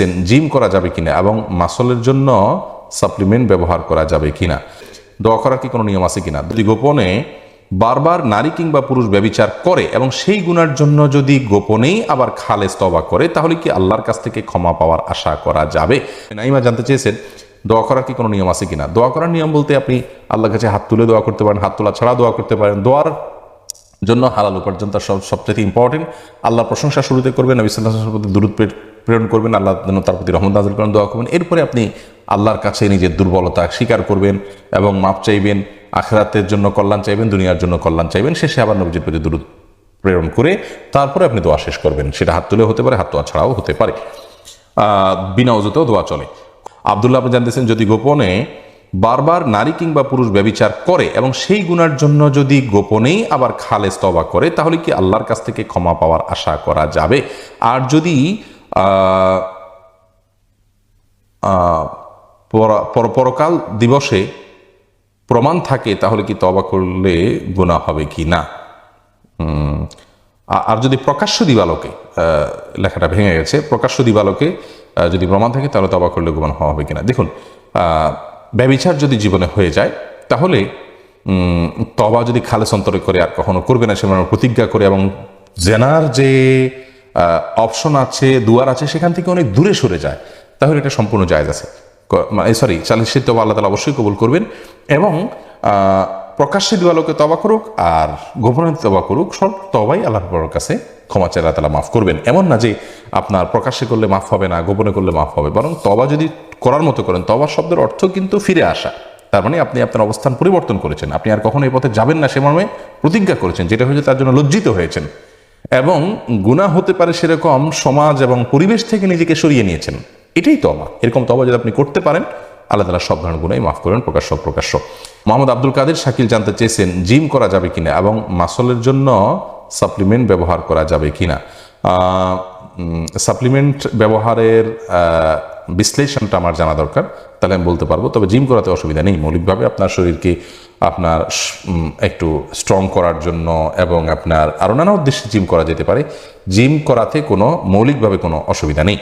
চেয়েছেন জিম করা যাবে কিনা এবং মাসলের জন্য সাপ্লিমেন্ট ব্যবহার করা যাবে কিনা? দোয়া করার কি কোনো নিয়ম আছে কিনা? যদি গোপনে বারবার নারী কিংবা পুরুষ ব্যবিচার করে এবং সেই গুণার জন্য যদি গোপনেই আবার খালেজ তবা করে, তাহলে কি আল্লাহর কাছ থেকে ক্ষমা পাওয়ার আশা করা যাবে? নাইমা জানতে চেয়েছেন, দোয়া করার কি কোনো নিয়ম আছে কিনা? দোয়া করার নিয়ম বলতে আপনি আল্লাহর কাছে হাত তুলে দোয়া করতে পারেন, হাত তোলা ছাড়া দোয়া করতে পারেন। দোয়ার জন্য হালাল উপার্জন তার সব সবচেয়ে ইম্পর্টেন্ট আল্লাহ প্রশংসা শুরুতে করবেন, নবী সাল্লাহ প্রতি দূরত প্রেরণ করবেন, আল্লাহ যেন তার প্রতি রহমত নাজিল করেন, দোয়া করবেন। এরপরে আপনি আল্লাহর কাছে নিজের দুর্বলতা স্বীকার করবেন এবং মাপ চাইবেন, আখরাতের জন্য কল্যাণ চাইবেন, দুনিয়ার জন্য কল্যাণ চাইবেন, শেষে আবার নবীজির প্রতি দূরত প্রেরণ করে তারপরে আপনি দোয়া শেষ করবেন। সেটা হাত তুলে হতে পারে, হাত তোয়া ছাড়াও হতে পারে। বিনা অজুতেও দোয়া চলে। আবদুল্লাহ আপনি জানতেছেন যদি গোপনে বারবার নারী কিংবা পুরুষ ব্যবিচার করে এবং সেই গুণার জন্য যদি গোপনেই আবার খালেজ তবা করে, তাহলে কি আল্লাহর কাছ থেকে ক্ষমা পাওয়ার আশা করা যাবে? আর যদি পরকাল দিবসে প্রমাণ থাকে তাহলে কি তবা করলে গুণা হবে কি না? আর যদি প্রকাশ্য দিবালোকে লেখাটা ভেঙে গেছে, প্রকাশ্য দিবালোকে যদি প্রমাণ থাকে তাহলে তবা করলে হওয়া হবে কিনা দেখুন ব্যবিচার যদি জীবনে হয়ে যায়, তাহলে তবা যদি খালেস অন্তরে করে আর কখনো করবে না সেভাবে প্রতিজ্ঞা করে এবং জেনার যে অপশন আছে, দুয়ার আছে, সেখান থেকে অনেক দূরে সরে যায়। তাহলে এটা সম্পূর্ণ জায়জ আছে। সরি চালিশের তবা আল্লাহ তালা অবশ্যই কবুল করবেন। এবং প্রকাশ্যে দিবালোকে তবা করুক আর গোপনে তবা করুক, সব তবাই আল্লাহর কাছে ক্ষমা চাই আল্লাহ তালা মাফ করবেন। এমন না যে আপনার প্রকাশ্যে করলে মাফ হবে না, গোপনে করলে মাফ হবে। বরং তবা যদি করার মতো করেন তবা শব্দের অর্থ কিন্তু ফিরে আসা। তার মানে আপনি আপনার অবস্থান পরিবর্তন করেছেন। আপনি আর কখনো এই পথে যাবেন না সে মর্মে প্রতিজ্ঞা করেছেন, যেটা হয়েছে তার জন্য লজ্জিত হয়েছেন। এবং গুণা হতে পারে সেরকম সমাজ এবং পরিবেশ থেকে নিজেকে সরিয়ে নিয়েছেন। এটাই তবা এরকম তবা যদি আপনি করতে পারেন, আল্লাহ তালা সব ধরনের গুণাই মাফ করেন প্রকাশ্য প্রকাশ্য মোহাম্মদ আব্দুল কাদের শাকিল জানতে চেয়েছেন, জিম করা যাবে কিনা এবং মাসলের জন্য সাপ্লিমেন্ট ব্যবহার করা যাবে কিনা। সাপ্লিমেন্ট ব্যবহারের বিশ্লেষণটা আমার জানা দরকার, তাহলে আমি বলতে পারব। তবে জিম করাতে অসুবিধা নেই। মৌলিকভাবে আপনার শরীরকে আপনার একটু স্ট্রং করার জন্য এবং আপনার আরও নানা উদ্দেশ্যে জিম করা যেতে পারে। জিম করাতে কোনো মৌলিকভাবে কোনো অসুবিধা নেই।